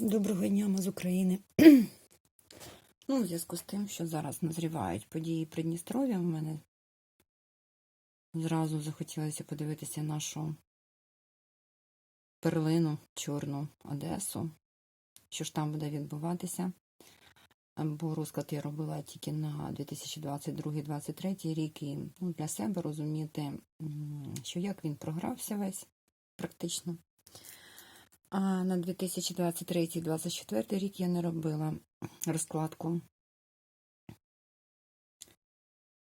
Доброго дня, ми з України. ну, у зв'язку з тим, що зараз назрівають події Придністров'я, в мене зразу захотілося подивитися нашу перлину, чорну Одесу, що ж там буде відбуватися. Бо розклад я робила тільки на 2022-2023 рік, і ну, для себе розуміти, що як він програвся весь практично. А на 2023-2024 рік я не робила розкладку.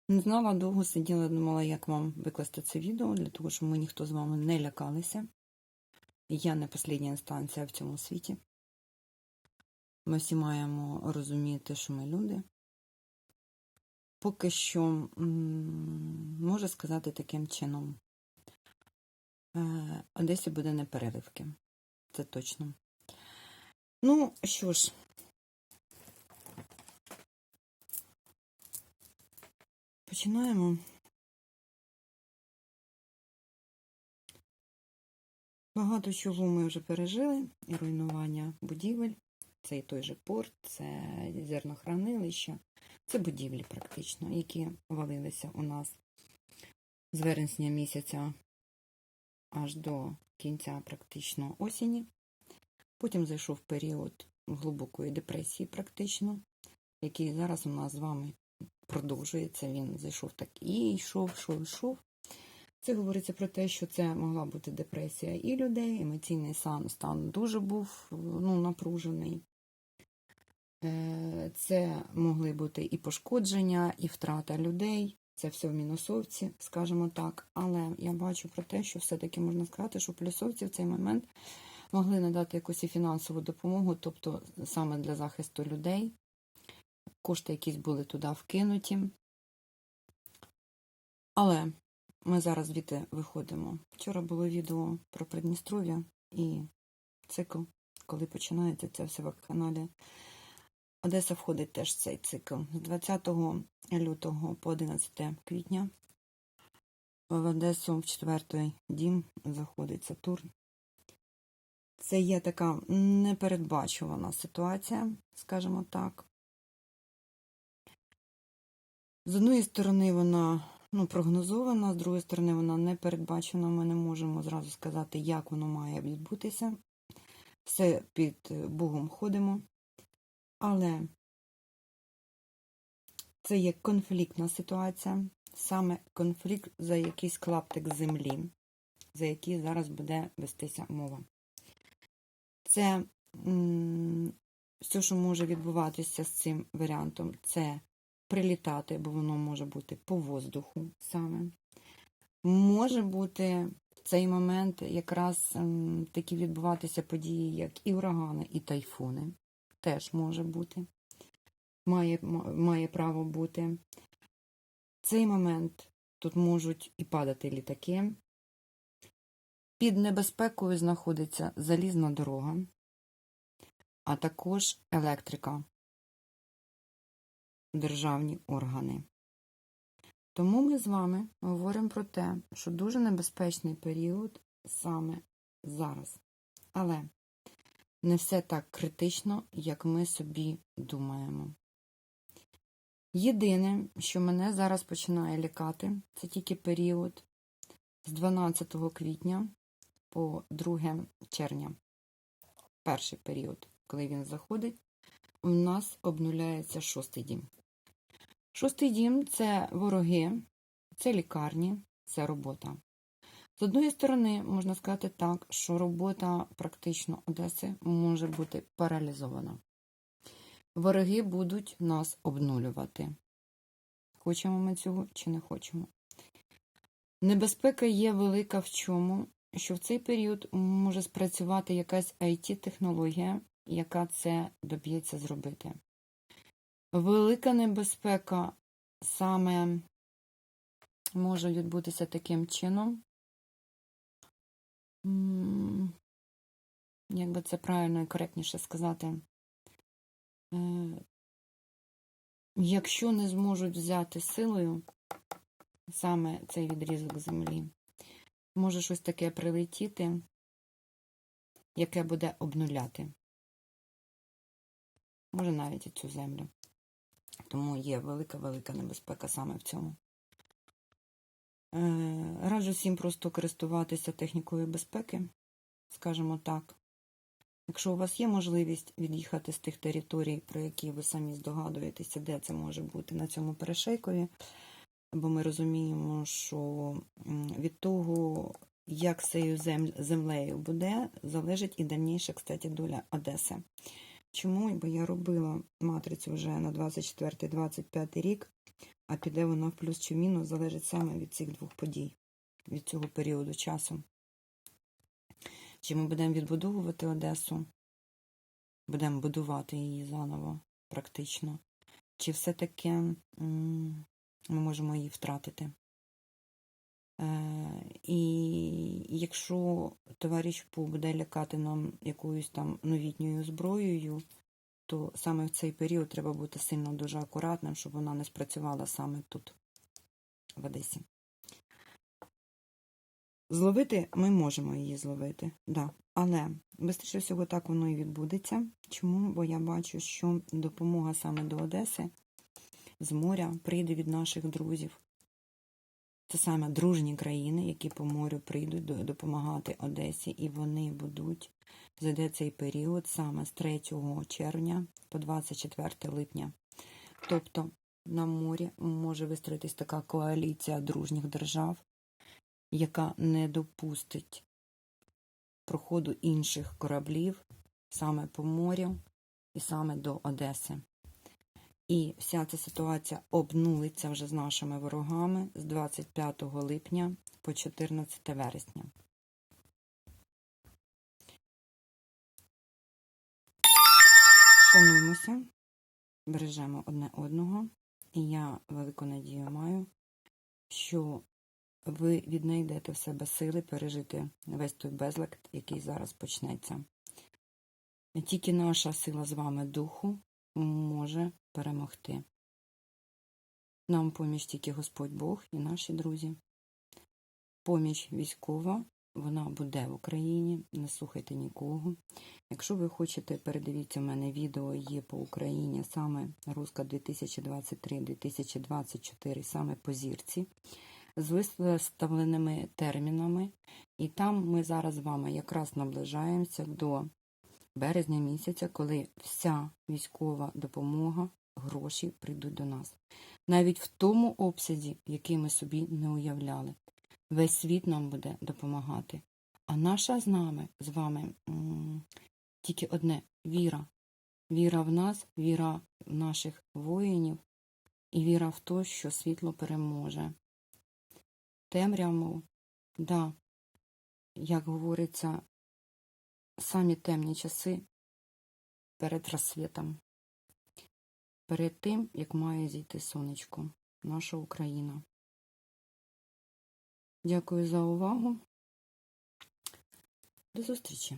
Не знала, довго сиділа, думала, як вам викласти це відео, для того, щоб ми ніхто з вами не лякалися. Я не остання інстанція в цьому світі. Ми всі маємо розуміти, що ми люди. Поки що, можу сказати таким чином, е, Одесі буде не переливки. Це точно. Ну, що ж, починаємо. Багато чого ми вже пережили, і руйнування будівель, це і той же порт, це зернохранилище, це будівлі практично, які валилися у нас з вересня місяця аж до кінця практично осені. Потім зайшов період глибокої депресії, практично, який зараз у нас з вами продовжується. Він зайшов так і йшов, йшов, йшов. Це говориться про те, що це могла бути депресія і людей, емоційний стан, стан дуже був ну, напружений. Е, Це могли бути і пошкодження, і втрата людей. Це все в мінусовці, скажімо так. Але я бачу про те, що все-таки можна сказати, що плюсовці в цей момент могли надати якусь і фінансову допомогу, тобто саме для захисту людей. Кошти якісь були туди вкинуті. Але ми зараз звідти виходимо. Вчора було відео про Придністров'я і цикл, коли починається це все в каналі. Одеса входить теж в цей цикл. З 20 лютого по 11 квітня в Одесу в четвертий дім заходить Сатурн. Це є така непередбачувана ситуація, скажімо так. З одної сторони, вона ну, прогнозована, з другої сторони, вона не передбачена. Ми не можемо зразу сказати, як воно має відбутися. Все під Богом ходимо. Але це є конфліктна ситуація, саме конфлікт за якийсь клаптик землі, за який зараз буде вестися мова. Це все, що може відбуватися з цим варіантом, це прилітати, бо воно може бути по воздуху саме. Може бути в цей момент якраз такі відбуватися події, як і урагани, і тайфуни. Теж може бути, має, має право бути. В цей момент тут можуть і падати літаки. Під небезпекою знаходиться залізна дорога, а також електрика, державні органи. Тому ми з вами говоримо про те, що дуже небезпечний період саме зараз. Але не все так критично, як ми собі думаємо. Єдине, що мене зараз починає лякати, це тільки період з 12 квітня по 2 червня. Перший період, коли він заходить, у нас обнуляється шостий дім. Шостий дім це вороги, це лікарні, це робота. З одної сторони, можна сказати так, що робота практично Одеси може бути паралізована. Вороги будуть нас обнулювати. Хочемо ми цього чи не хочемо. Небезпека є велика в чому, що в цей період може спрацювати якась IT-технологія, яка це доб'ється зробити. Велика небезпека саме може відбутися таким чином, як би це правильно і коректніше сказати, е, якщо не зможуть взяти силою саме цей відрізок землі, може щось таке прилетіти, яке буде обнуляти. може навіть і цю землю. Тому є велика-велика небезпека саме в цьому. Е, Раджу всім просто користуватися технікою безпеки, скажімо так. Якщо у вас є можливість від'їхати з тих територій, про які ви самі здогадуєтеся, де це може бути на цьому перешейкові, бо ми розуміємо, що від того, як цією землею буде, залежить і дальніша, кстати, доля Одеси. Чому? Бо я робила матрицю вже на 24-25 рік, а піде вона в плюс чи мінус, залежить саме від цих двох подій, від цього періоду часу. Чи ми будемо відбудовувати Одесу, будемо будувати її заново, практично, чи все-таки ми можемо її втратити. Е, і якщо товариш буде лякати нам якоюсь там новітньою зброєю, то саме в цей період треба бути сильно дуже акуратним, щоб вона не спрацювала саме тут, в Одесі. Зловити ми можемо її зловити, да. але швидше всього так воно і відбудеться. Чому? Бо я бачу, що допомога саме до Одеси з моря прийде від наших друзів. Це саме дружні країни, які по морю прийдуть допомагати Одесі, і вони будуть зайде цей період саме з 3 червня по 24 липня. Тобто на морі може вистроїтись така коаліція дружніх держав, яка не допустить проходу інших кораблів саме по морю і саме до Одеси. І вся ця ситуація обнулиться вже з нашими ворогами з 25 липня по 14 вересня. Шануймося, бережемо одне одного, і я велику надію маю, що ви віднайдете в себе сили пережити весь той безлад, який зараз почнеться. Тільки наша сила з вами духу може перемогти. Нам поміч тільки Господь Бог і наші друзі. Поміч військова, вона буде в Україні, не слухайте нікого. Якщо ви хочете, передивіться, у мене відео є по Україні, саме Руска 2023-2024, саме по зірці, з виставленими термінами. І там ми зараз з вами якраз наближаємося до березня місяця, коли вся військова допомога, гроші прийдуть до нас. Навіть в тому обсязі, який ми собі не уявляли. Весь світ нам буде допомагати. А наша з нами, з вами, тільки одне віра. Віра в нас, віра в наших воїнів і віра в те, що світло переможе. Темряву, да, як говориться, самі темні часи перед розсвітом, перед тим, як має зійти сонечко, наша Україна. Дякую за увагу. До зустрічі!